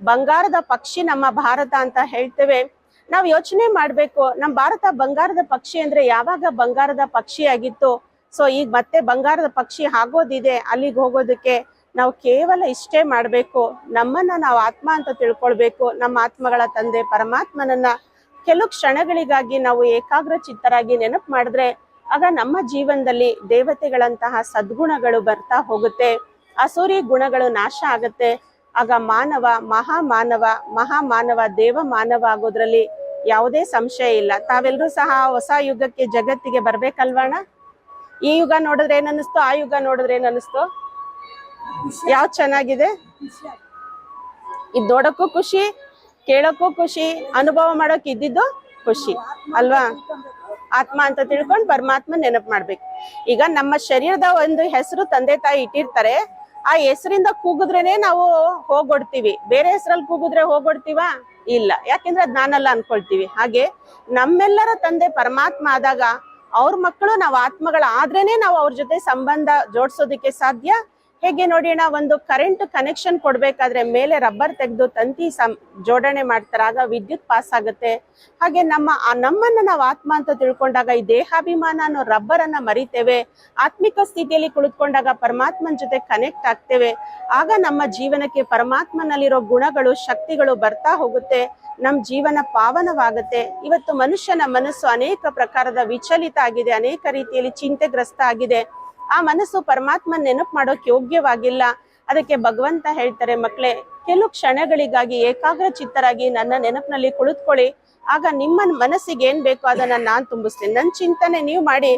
ಬಂಗಾರದ ಪಕ್ಷಿ ನಮ್ಮ ಭಾರತ ಅಂತ ಹೇಳ್ತೇವೆ. ನಾವು ಯೋಚನೆ ಮಾಡ್ಬೇಕು ನಮ್ಮ ಭಾರತ ಬಂಗಾರದ ಪಕ್ಷಿ ಅಂದ್ರೆ ಯಾವಾಗ ಬಂಗಾರದ ಪಕ್ಷಿ ಆಗಿತ್ತು ಸೊ ಈಗ ಮತ್ತೆ ಬಂಗಾರದ ಪಕ್ಷಿ ಆಗೋದಿದೆ, ಅಲ್ಲಿಗೆ ಹೋಗೋದಕ್ಕೆ ನಾವು ಕೇವಲ ಇಷ್ಟೇ ಮಾಡಬೇಕು. ನಮ್ಮನ್ನ ನಾವು ಆತ್ಮ ಅಂತ ತಿಳ್ಕೊಳ್ಬೇಕು. ನಮ್ಮ ಆತ್ಮಗಳ ತಂದೆ ಪರಮಾತ್ಮನನ್ನ ಕೆಲವು ಕ್ಷಣಗಳಿಗಾಗಿ ನಾವು ಏಕಾಗ್ರ ಚಿತ್ತರಾಗಿ ನೆನಪು ಮಾಡಿದ್ರೆ, ಆಗ ನಮ್ಮ ಜೀವನದಲ್ಲಿ ದೇವತೆಗಳಂತಹ ಸದ್ಗುಣಗಳು ಬರ್ತಾ ಹೋಗುತ್ತೆ. ಅಸೂರಿ ಗುಣಗಳು ನಾಶ ಆಗುತ್ತೆ. ಆಗ ಮಾನವ ಮಹಾ ಮಾನವ ಮಹಾ ಮಾನವ ದೇವ ಮಾನವ ಆಗೋದ್ರಲ್ಲಿ ಯಾವುದೇ ಸಂಶಯ ಇಲ್ಲ. ತಾವೆಲ್ಲರೂ ಸಹ ಹೊಸ ಯುಗಕ್ಕೆ, ಜಗತ್ತಿಗೆ ಬರ್ಬೇಕಲ್ವಣ ಈ ಯುಗ ನೋಡಿದ್ರೆ ಏನ್ ಅನ್ನಿಸ್ತು ಆ ಯುಗ ನೋಡಿದ್ರೆ ಏನ್ ಅನ್ನಿಸ್ತು ಯಾವ್ ಚೆನ್ನಾಗಿದೆ? ಇದ್ ನೋಡಕ್ಕೂ ಖುಷಿ, ಕೇಳಕ್ಕೂ ಖುಷಿ, ಅನುಭವ ಮಾಡೋಕ್ ಇದ್ದಿದ್ದು ಖುಷಿ, ಅಲ್ವಾ? ಆತ್ಮ ಅಂತ ತಿಳ್ಕೊಂಡು ಪರಮಾತ್ಮ ನೆನಪು ಮಾಡ್ಬೇಕು. ಈಗ ನಮ್ಮ ಶರೀರದ ಒಂದು ಹೆಸರು ತಂದೆ ತಾಯಿ ಇಟ್ಟಿರ್ತಾರೆ. ಆ ಹೆಸರಿಂದ ಕೂಗಿದ್ರೇನೆ ನಾವು ಹೋಗೊಡ್ತೀವಿ. ಬೇರೆ ಹೆಸರಲ್ಲಿ ಕೂಗಿದ್ರೆ ಹೋಗೊಡ್ತೀವ? ಇಲ್ಲ. ಯಾಕೆಂದ್ರೆ ಅದ್ ನಾನಲ್ಲ ಅನ್ಕೊಳ್ತೀವಿ. ಹಾಗೆ ನಮ್ಮೆಲ್ಲರ ತಂದೆ ಪರಮಾತ್ಮ ಆದಾಗ ಅವ್ರ ಮಕ್ಕಳು ನಾವು ಆತ್ಮಗಳ ಆದ್ರೇನೆ ನಾವು ಅವ್ರ ಜೊತೆ ಸಂಬಂಧ ಜೋಡಿಸೋದಕ್ಕೆ ಸಾಧ್ಯ. ಹೇಗೆ ನೋಡೋಣ ಒಂದು ಕರೆಂಟ್ ಕನೆಕ್ಷನ್ ಕೊಡ್ಬೇಕಾದ್ರೆ ಮೇಲೆ ರಬ್ಬರ್ ತೆಗೆದು ತಂತಿ ಸಂ, ಜೋಡಣೆ ಮಾಡ್ತಾರೆ, ಆಗ ವಿದ್ಯುತ್ ಪಾಸ್ ಆಗುತ್ತೆ. ಹಾಗೆ ನಮ್ಮ ನಮ್ಮನ್ನ ನಾವು ಆತ್ಮ ಅಂತ ತಿಳ್ಕೊಂಡಾಗ ಈ ದೇಹಾಭಿಮಾನ ಅನ್ನೋ ರಬ್ಬರ್ ಅನ್ನ ಮರಿತೇವೆ. ಆತ್ಮಿಕ ಸ್ಥಿತಿಯಲ್ಲಿ ಕುಳಿತುಕೊಂಡಾಗ ಪರಮಾತ್ಮನ ಜೊತೆ ಕನೆಕ್ಟ್ ಆಗ್ತೇವೆ. ಆಗ ನಮ್ಮ ಜೀವನಕ್ಕೆ ಪರಮಾತ್ಮನಲ್ಲಿರೋ ಗುಣಗಳು, ಶಕ್ತಿಗಳು ಬರ್ತಾ ಹೋಗುತ್ತೆ. ನಮ್ಮ ಜೀವನ ಪಾವನವಾಗುತ್ತೆ. ಇವತ್ತು ಮನುಷ್ಯನ ಮನಸ್ಸು ಅನೇಕ ಪ್ರಕಾರದ ವಿಚಲಿತ ಆಗಿದೆ, ಅನೇಕ ರೀತಿಯಲ್ಲಿ ಚಿಂತೆಗ್ರಸ್ತ ಆಗಿದೆ. ಆ ಮನಸ್ಸು ಪರಮಾತ್ಮ ನೆನಪು ಮಾಡೋಕೆ ಯೋಗ್ಯವಾಗಿಲ್ಲ. ಅದಕ್ಕೆ ಭಗವಂತ ಹೇಳ್ತಾರೆ ಮಕ್ಕಳೇ ಕೆಲವು ಕ್ಷಣಗಳಿಗಾಗಿ ಏಕಾಗ್ರ ಚಿತ್ತರಾಗಿ ನನ್ನ ನೆನಪಿನಲ್ಲಿ ಕುಳಿತುಕೊಳ್ಳಿ. ಆಗ ನಿಮ್ಮ ಮನಸ್ಸಿಗೆ ಏನ್ ಬೇಕೋ ಅದನ್ನ ನಾನ್ ತುಂಬಿಸ್ತೇನೆ. ನನ್ನ ಚಿಂತನೆ ನೀವು ಮಾಡಿ.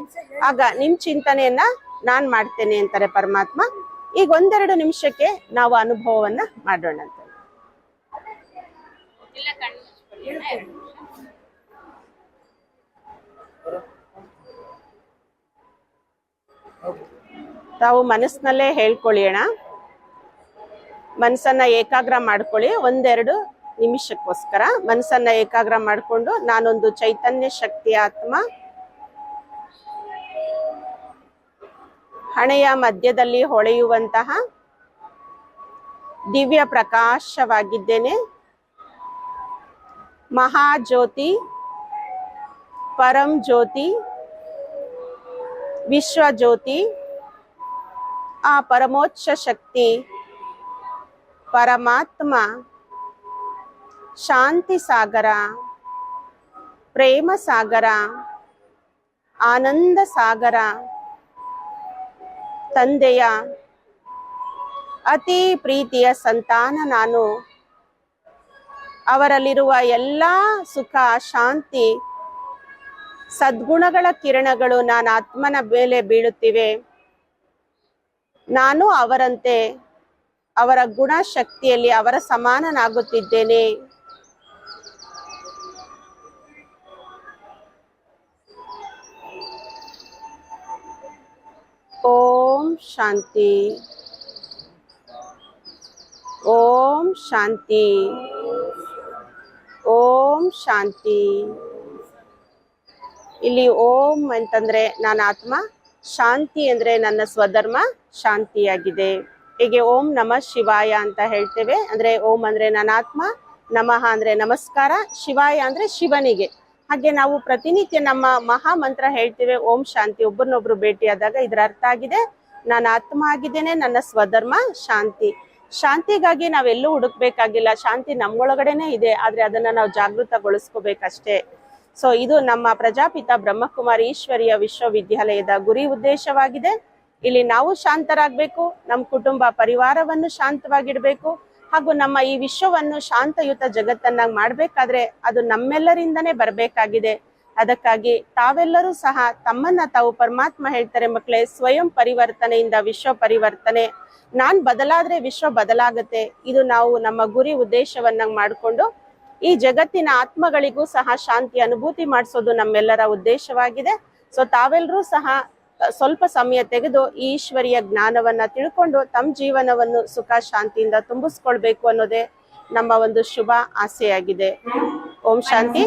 ಆಗ ನಿಮ್ ಚಿಂತನೆಯನ್ನ ನಾನ್ ಮಾಡ್ತೇನೆ ಅಂತಾರೆ ಪರಮಾತ್ಮ. ಈಗ ಒಂದೆರಡು ನಿಮಿಷಕ್ಕೆ ನಾವು ಅನುಭವವನ್ನ ಮಾಡೋಣ ಅಂತ ಇಲ್ಲ ಕಣ್ಣು ಮುಚ್ಕೊಳ್ಳಿ. ತಾವು ಮನಸ್ಸಿನಲ್ಲೇ ಹೇಳ್ಕೊಳ್ಳಿ ಅಣ್ಣ. ಮನಸ್ಸನ್ನ ಏಕಾಗ್ರ ಮಾಡ್ಕೊಳ್ಳಿ. ಒಂದೆರಡು ನಿಮಿಷಕ್ಕೋಸ್ಕರ ಮನಸ್ಸನ್ನ ಏಕಾಗ್ರ ಮಾಡ್ಕೊಂಡು ನಾನೊಂದು ಚೈತನ್ಯ ಶಕ್ತಿ ಆತ್ಮ ಹಣೆಯ ಮಧ್ಯದಲ್ಲಿ ಹೊಳೆಯುವಂತಹ ದಿವ್ಯ ಪ್ರಕಾಶವಾಗಿದ್ದೇನೆ. ಮಹಾಜ್ಯೋತಿ ಪರಂ ಜ್ಯೋತಿ ವಿಶ್ವ ಜ್ಯೋತಿ ಆ ಪರಮೋಚ್ಚ ಶಕ್ತಿ ಪರಮಾತ್ಮ ಶಾಂತಿ ಸಾಗರ ಪ್ರೇಮ ಸಾಗರ ಆನಂದ ಸಾಗರ ತಂದೆಯ ಅತಿ ಪ್ರೀತಿಯ ಸಂತಾನ ನಾನು ಅವರಲ್ಲಿರುವ ಎಲ್ಲ ಸುಖ, ಶಾಂತಿ, ಸದ್ಗುಣಗಳ ಕಿರಣಗಳು ನಾನು ಆತ್ಮನ ಮೇಲೆ ಬೀಳುತ್ತಿವೆ. ನಾನು ಅವರಂತೆ, ಅವರ ಗುಣ ಶಕ್ತಿಯಲ್ಲಿ ಅವರ ಸಮಾನನಾಗುತ್ತಿದ್ದೇನೆ. ಓಂ ಶಾಂತಿ. ಓಂ ಶಾಂತಿ. ಓಂ ಶಾಂತಿ. ಇಲ್ಲಿ ಓಂ ಅಂತಂದ್ರೆ ನನ್ನ ಆತ್ಮ, ಶಾಂತಿ ಅಂದ್ರೆ ನನ್ನ ಸ್ವಧರ್ಮ, ಶಾಂತಿಯಾಗಿದೆ. ಹೀಗೆ ಓಂ ನಮ ಶಿವಾಯ ಅಂತ ಹೇಳ್ತೇವೆ. ಅಂದ್ರೆ ಓಂ ಅಂದ್ರೆ ನನ್ನ ಆತ್ಮ, ನಮಃ ಅಂದ್ರೆ ನಮಸ್ಕಾರ, ಶಿವಾಯ ಅಂದ್ರೆ ಶಿವನಿಗೆ. ಹಾಗೆ ನಾವು ಪ್ರತಿನಿತ್ಯ ನಮ್ಮ ಮಹಾ ಮಂತ್ರ ಹೇಳ್ತೇವೆ, ಓಂ ಶಾಂತಿ. ಒಬ್ಬರನ್ನೊಬ್ರು ಭೇಟಿಯಾದಾಗ ಇದರ ಅರ್ಥ ಆಗಿದೆ. ನಾನು ಆತ್ಮ ಆಗಿದ್ದೇನೆ, ನನ್ನ ಸ್ವಧರ್ಮ, ಶಾಂತಿ. ಶಾಂತಿಗಾಗಿ ನಾವೆಲ್ಲೂ ಹುಡುಕ್ಬೇಕಾಗಿಲ್ಲ. ಶಾಂತಿ ನಮ್ಮೊಳಗಡೆನೆ ಇದೆ. ಆದ್ರೆ ಅದನ್ನ ನಾವು ಜಾಗೃತಗೊಳಿಸ್ಕೋಬೇಕಷ್ಟೇ. ಸೊ ಇದು ನಮ್ಮ ಪ್ರಜಾಪಿತ ಬ್ರಹ್ಮಕುಮಾರಿ ಈಶ್ವರಿಯ ವಿಶ್ವವಿದ್ಯಾಲಯದ ಗುರಿ ಉದ್ದೇಶವಾಗಿದೆ. ಇಲ್ಲಿ ನಾವು ಶಾಂತರಾಗಬೇಕು. ನಮ್ಮ ಕುಟುಂಬ ಪರಿವಾರವನ್ನು ಶಾಂತವಾಗಿಡ್ಬೇಕು. ಹಾಗೂ ನಮ್ಮ ಈ ವಿಶ್ವವನ್ನು ಶಾಂತಯುತ ಜಗತ್ತನ್ನಾಗಿ ಮಾಡ್ಬೇಕಾದ್ರೆ ಅದು ನಮ್ಮೆಲ್ಲರಿಂದನೇ ಬರಬೇಕಾಗಿದೆ. ಅದಕ್ಕಾಗಿ ತಾವೆಲ್ಲರೂ ಸಹ ತಮ್ಮನ್ನ ತಾವು ಪರಮಾತ್ಮ ಹೇಳ್ತಾರೆ ಮಕ್ಕಳೇ, ಸ್ವಯಂ ಪರಿವರ್ತನೆಯಿಂದ ವಿಶ್ವ ಪರಿವರ್ತನೆ. ನಾನ್ ಬದಲಾದ್ರೆ ವಿಶ್ವ ಬದಲಾಗತ್ತೆ. ಇದು ನಾವು ನಮ್ಮ ಗುರಿ ಉದ್ದೇಶವನ್ನ ಮಾಡಿಕೊಂಡು ಈ ಜಗತ್ತಿನ ಆತ್ಮಗಳಿಗೂ ಸಹ ಶಾಂತಿ ಅನುಭೂತಿ ಮಾಡಿಸೋದು ನಮ್ಮೆಲ್ಲರ ಉದ್ದೇಶವಾಗಿದೆ. ಸೊ ತಾವೆಲ್ಲರೂ ಸಹ ಸ್ವಲ್ಪ ಸಮಯ ತೆಗೆದು ಈಶ್ವರಿಯ ಜ್ಞಾನವನ್ನ ತಿಳ್ಕೊಂಡು ತಮ್ಮ ಜೀವನವನ್ನು ಸುಖ ಶಾಂತಿಯಿಂದ ತುಂಬಿಸ್ಕೊಳ್ಬೇಕು ಅನ್ನೋದೇ ನಮ್ಮ ಒಂದು ಶುಭ ಆಸೆಯಾಗಿದೆ. ಓಂ ಶಾಂತಿ.